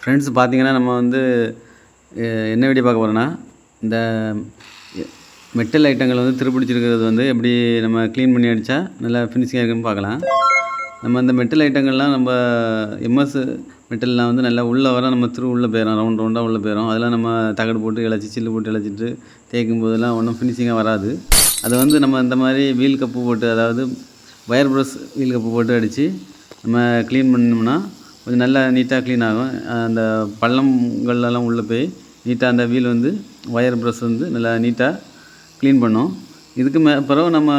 Friends பார்த்தீங்கன்னா நம்ம வந்து என்ன வீடியோ பார்க்க போகிறோன்னா இந்த மெட்டல் ஐட்டங்கள் வந்து திருப்பிடிச்சிருக்கிறது வந்து எப்படி நம்ம க்ளீன் பண்ணி அடித்தா நல்லா ஃபினிஷிங்காக இருக்குன்னு பார்க்கலாம். நம்ம இந்த மெட்டல் ஐட்டங்கள்லாம் நம்ம எம்எஸ் மெட்டல்லாம் வந்து நல்லா உள்ளே வர நம்ம திரு உள்ளே போயிடும் ரவுண்ட் ரவுண்டாக உள்ளே போயிடும் அதெல்லாம் நம்ம தகடு போட்டு இழைச்சி சில்லு போட்டு இழைச்சிட்டு தேய்க்கும் போதெல்லாம் ஒன்றும் ஃபினிஷிங்காக வராது. அதை வந்து நம்ம இந்த மாதிரி வீல் கப்பு போட்டு அதாவது ஒயர் ப்ரஷ் வீல் கப்பு போட்டு அடித்து நம்ம க்ளீன் பண்ணோம்னா கொஞ்சம் நல்லா நீட்டாக க்ளீன் ஆகும். அந்த பள்ளங்கள்லாம் உள்ளே போய் நீட்டாக அந்த வீல் வந்து ஒயர் ப்ரஷ் வந்து நல்லா நீட்டாக க்ளீன் பண்ணும். இதுக்கு மே பிறகு நம்ம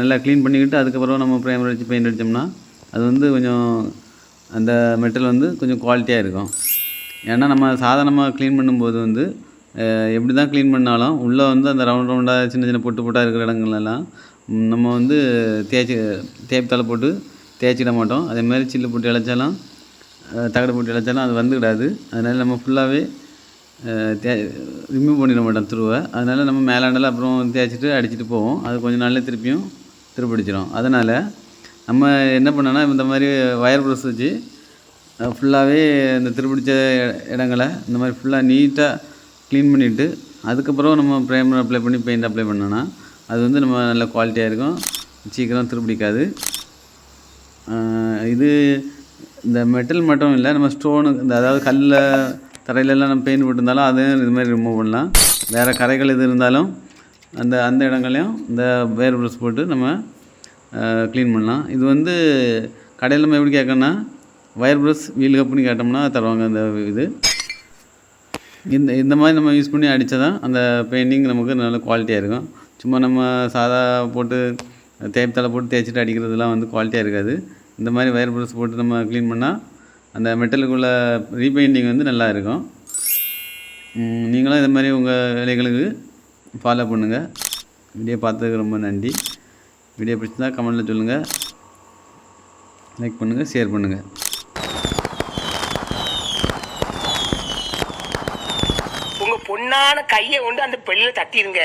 நல்லா க்ளீன் பண்ணிக்கிட்டு அதுக்கப்புறம் நம்ம ப்ரைமர் அடித்து பெயிண்ட் அடித்தோம்னா அது வந்து கொஞ்சம் அந்த மெட்டல் வந்து கொஞ்சம் குவாலிட்டியாக இருக்கும். ஏன்னா நம்ம சாதாரணமாக க்ளீன் பண்ணும்போது வந்து எப்படி தான் க்ளீன் பண்ணாலும் உள்ளே வந்து அந்த ரவுண்ட் ரவுண்டாக சின்ன சின்ன பொட்டு பொட்டாக இருக்கிற இடங்கள்லாம் நம்ம வந்து தேய்ச்சி தேய்ப்பு தலை போட்டு தேய்ச்சிட மாட்டோம். அதே மாதிரி சில்லு போட்டு இழைச்சாலும் தகடு போட்டு இழைச்சாலும் அது வந்துவிடாது அதனால் நம்ம ஃபுல்லாகவே தே ரிமூவ் பண்ணிட மாட்டோம் துருவை. அதனால் நம்ம மேலாண்டில் அப்புறம் தேய்ச்சிட்டு அடிச்சுட்டு போவோம். அது கொஞ்சம் நாளில் திருப்பியும் திருப்பிடிச்சிடும் அதனால் நம்ம என்ன பண்ணோன்னா இந்த மாதிரி வயர் ப்ரஷ் வச்சு ஃபுல்லாகவே இந்த திருப்பிடிச்ச இடங்களை இந்த மாதிரி ஃபுல்லாக நீட்டாக க்ளீன் பண்ணிவிட்டு அதுக்கப்புறம் நம்ம ப்ரைமர் அப்ளை பண்ணி பெயிண்ட் அப்ளை பண்ணோன்னா அது வந்து நம்ம நல்ல குவாலிட்டியாக இருக்கும். சீக்கிரம் திருப்பிடிக்காது. இது இந்த மெட்டல் மட்டும் இல்லை நம்ம ஸ்டோனு இந்த அதாவது கல்லில் தரையிலெல்லாம் நம்ம பெயிண்ட் போட்டிருந்தாலும் அதையும் இது மாதிரி ரிமூவ் பண்ணலாம். வேறு கரைகள் எது இருந்தாலும் அந்த அந்த இடங்களையும் இந்த வேர் ப்ரஷ் போட்டு நம்ம க்ளீன் பண்ணலாம். இது வந்து கடையில் நம்ம எப்படி கேட்கணும்னா வயர் ப்ரஷ் வீல் கப்புன்னு கேட்டோம்னா தருவாங்க அந்த இது. இந்த இந்த மாதிரி நம்ம யூஸ் பண்ணி அடித்தா தான் அந்த பெயிண்டிங் நமக்கு நல்ல குவாலிட்டியாக இருக்கும். சும்மா நம்ம சாதா போட்டு தேய்ப்பு தலை போட்டு தேய்ச்சிட்டு அடிக்கிறதுலாம் வந்து குவாலிட்டியாக இருக்காது. இந்த மாதிரி வயர் ப்ரஷ் போட்டு நம்ம க்ளீன் பண்ணால் அந்த மெட்டலுக்குள்ள ரீபெயிண்டிங் வந்து நல்லா இருக்கும். நீங்களும் இது மாதிரி உங்கள் வேலைகளுக்கு ஃபாலோ பண்ணுங்கள் வீடியோ பார்த்ததுக்கு ரொம்ப நன்றி. வீடியோ பிடிச்சிருந்தா கமெண்ட்டில் சொல்லுங்கள் லைக் பண்ணுங்கள் ஷேர் பண்ணுங்கள் பொண்ணான கையை கொண்டு அந்த பெண்ணில தட்டிடுங்க